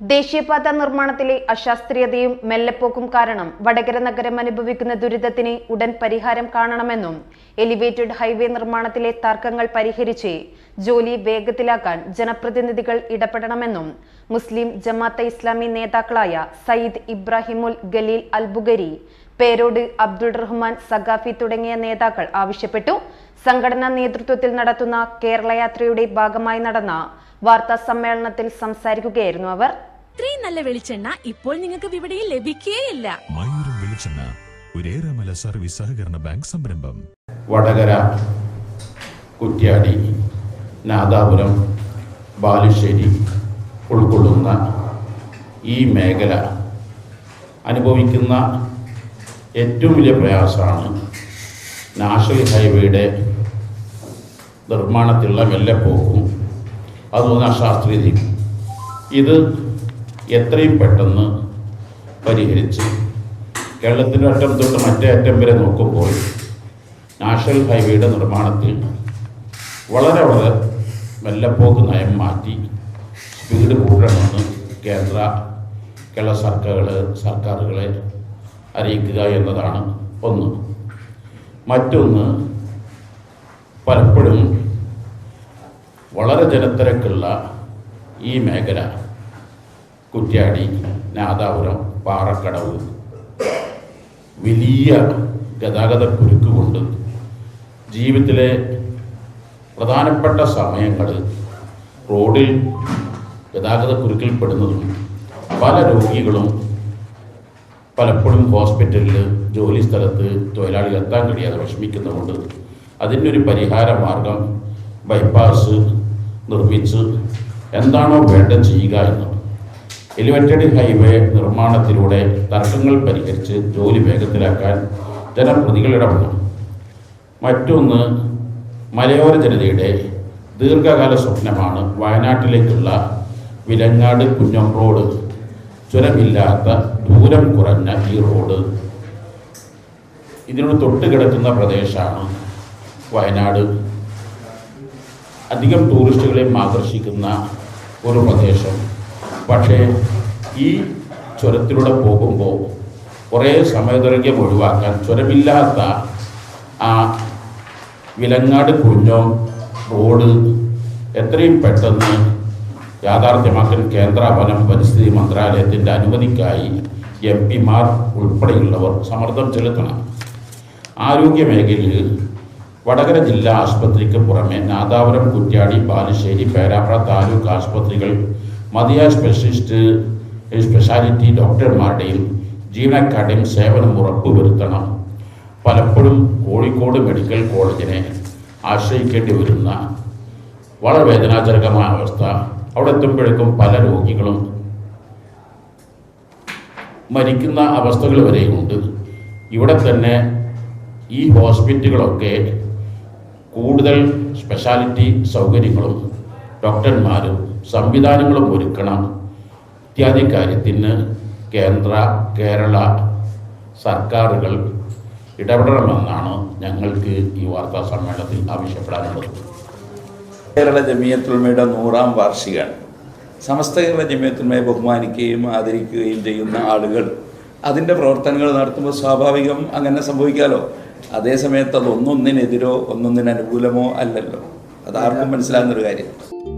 ദേശീയപാത നിർമ്മാണത്തിലെ അശാസ്ത്രീയതയും മെല്ലെപ്പോക്കും കാരണം വടകര നഗരം അനുഭവിക്കുന്ന ദുരിതത്തിന് ഉടൻ പരിഹാരം കാണണമെന്നും എലിവേറ്റഡ് ഹൈവേ നിർമ്മാണത്തിലെ തർക്കങ്ങൾ പരിഹരിച്ച് ജോലി വേഗത്തിലാക്കാൻ ജനപ്രതിനിധികൾ ഇടപെടണമെന്നും മുസ്ലിം ജമാഅത്തെ ഇസ്ലാമി നേതാക്കളായ സയ്യിദ് ഇബ്രാഹിമുൽ ഗലീൽ അൽബുഗരി പേരോട് അബ്ദുൾ റഹ്മാൻ സഖാഫി തുടങ്ങിയ നേതാക്കൾ ആവശ്യപ്പെട്ടു. സംഘടനാ നേതൃത്വത്തിൽ നടത്തുന്ന കേരളയാത്രയുടെ ഭാഗമായി നടന്ന വാർത്താ സമ്മേളനത്തിൽ സംസാരിക്കുകയായിരുന്നു അവർ. ഇത്രയും നല്ല വെളിച്ചെണ്ണ ഇപ്പോൾ നിങ്ങൾക്ക് വിപണിയിൽ ലഭിക്കുകയില്ല മയൂരം വെളിച്ചെണ്ണ ഒരേറെമല സർവീസ് സഹകരണ ബാങ്ക് സംരംഭം. വടകര കുറ്റ്യാടി നാദാപുരം ബാലുശ്ശേരി ഉൾക്കൊള്ളുന്ന ഈ മേഖല അനുഭവിക്കുന്ന ഏറ്റവും വലിയ പ്രയാസമാണ് നാഷണൽ ഹൈവേയുടെ നിർമ്മാണത്തിലുള്ള വെല്ലപ്പോക്കും അതുപോലെ അശാസ്ത്രീയതയും ഇത് എത്രയും പെട്ടെന്ന് പരിഹരിച്ച്. കേരളത്തിന്റെ അറ്റം തൊട്ട് മറ്റേ അറ്റം വരെ നോക്കുമ്പോൾ നാഷണൽ ഹൈവേയുടെ നിർമ്മാണത്തിൽ വളരെ വളരെ മെല്ലെപ്പോക്ക് നയം മാറ്റി സ്പീഡ് കൂട്ടണമെന്ന് കേന്ദ്ര കേരള സർക്കാരുകൾ സർക്കാരുകളെ അറിയിക്കുക എന്നതാണ് ഒന്ന്. മറ്റൊന്ന് പലപ്പോഴും വളരെ ജനത്തിരക്കുള്ള ഈ മേഖല കുറ്റ്യാടി നാദാപുരം പാറക്കടവ്. വലിയ ഗതാഗത കുരുക്ക് കൊണ്ട് ജീവിതത്തിലെ പ്രധാനപ്പെട്ട സമയങ്ങൾ റോഡിൽ ഗതാഗത കുരുക്കിൽപ്പെടുന്നതും പല രോഗികളും പലപ്പോഴും ഹോസ്പിറ്റലിൽ ജോലി സ്ഥലത്ത് തൊഴിലാളികൾ എത്താൻ കഴിയാതെ വിഷമിക്കുന്നതുകൊണ്ട് ഒരു പരിഹാര മാർഗം ബൈപ്പാസ് നിർമ്മിച്ച് എന്താണോ വേണ്ട ചെയ്യുക എന്ന് എലിവേറ്റഡ് ഹൈവേ നിർമ്മാണത്തിലൂടെ തർക്കങ്ങൾ പരിഹരിച്ച് ജോലി വേഗത്തിലാക്കാൻ ജനപ്രതികൾ ഇടപെടണം മറ്റൊന്ന് മലയോര ജനതയുടെ ദീർഘകാല സ്വപ്നമാണ് വയനാട്ടിലേക്കുള്ള വിലങ്ങാട് കുഞ്ഞം റോഡ്. ചുരമില്ലാത്ത ദൂരം കുറഞ്ഞ ഈ റോഡ്. ഇതിനോട് തൊട്ട് കിടക്കുന്ന പ്രദേശമാണ് വയനാട്. അധികം ടൂറിസ്റ്റുകളെയും ആകർഷിക്കുന്ന ഒരു പ്രദേശം. പക്ഷേ ഈ ചുരത്തിലൂടെ പോകുമ്പോൾ കുറേ സമയദൈർഘ്യം ഒഴിവാക്കാൻ ചുരമില്ലാത്ത ആ വിലങ്ങാട് കുഞ്ഞോ റോഡ് എത്രയും പെട്ടെന്ന് യാഥാർത്ഥ്യമാക്കാൻ കേന്ദ്ര വനം പരിസ്ഥിതി മന്ത്രാലയത്തിന്റെ അനുമതിക്കായി എം പിമാർ ഉൾപ്പെടെയുള്ളവർ സമ്മർദ്ദം ചെലുത്തണം. ആരോഗ്യ മേഖലയിൽ വടകര ജില്ലാ ആശുപത്രിക്ക് പുറമെ നാദാപുരം കുറ്റ്യാടി ബാലുശ്ശേരി പേരാപ്ര താലൂക്ക് ആശുപത്രികൾ മതിയായ സ്പെഷ്യലിസ്റ്റ് സ്പെഷ്യാലിറ്റി ഡോക്ടർമാരുടെയും ജീവനക്കാരുടെയും സേവനം ഉറപ്പുവരുത്തണം. പലപ്പോഴും കോഴിക്കോട് മെഡിക്കൽ കോളേജിനെ ആശ്രയിക്കേണ്ടി വരുന്ന വളരെ വേദനാജനകമായ അവസ്ഥ. അവിടെ എത്തുമ്പോഴേക്കും പല രോഗികളും മരിക്കുന്ന അവസ്ഥകൾ വരെയുണ്ട് ഇവിടെ തന്നെ ഈ ഹോസ്പിറ്റലുകളൊക്കെ കൂടുതൽ സ്പെഷ്യാലിറ്റി സൗകര്യങ്ങളും ഡോക്ടർമാരും സംവിധാനങ്ങളും ഒരുക്കണം. ഇത്യാദി കാര്യത്തിന് കേന്ദ്ര കേരള സർക്കാരുകൾ ഇടപെടണമെന്നാണ് ഞങ്ങൾക്ക് ഈ വാർത്താ സമ്മേളനത്തിൽ ആവശ്യപ്പെടാനുള്ളത്. കേരള ജമിയത്തുൽമയുടെ നൂറാം വാർഷികമാണ്. സമസ്ത കേരള ജമിയത്തുൽമയെ ബഹുമാനിക്കുകയും ആദരിക്കുകയും ചെയ്യുന്ന ആളുകൾ അതിന്റെ പ്രവർത്തനങ്ങൾ നടത്തുമ്പോൾ സ്വാഭാവികം അങ്ങനെ സംഭവിക്കാമല്ലോ അതേ അത് ഒന്നൊന്നിനെതിരോ ഒന്നൊന്നിന് അനുകൂലമോ അല്ലല്ലോ. അതാർക്കും മനസ്സിലാകുന്നൊരു കാര്യം.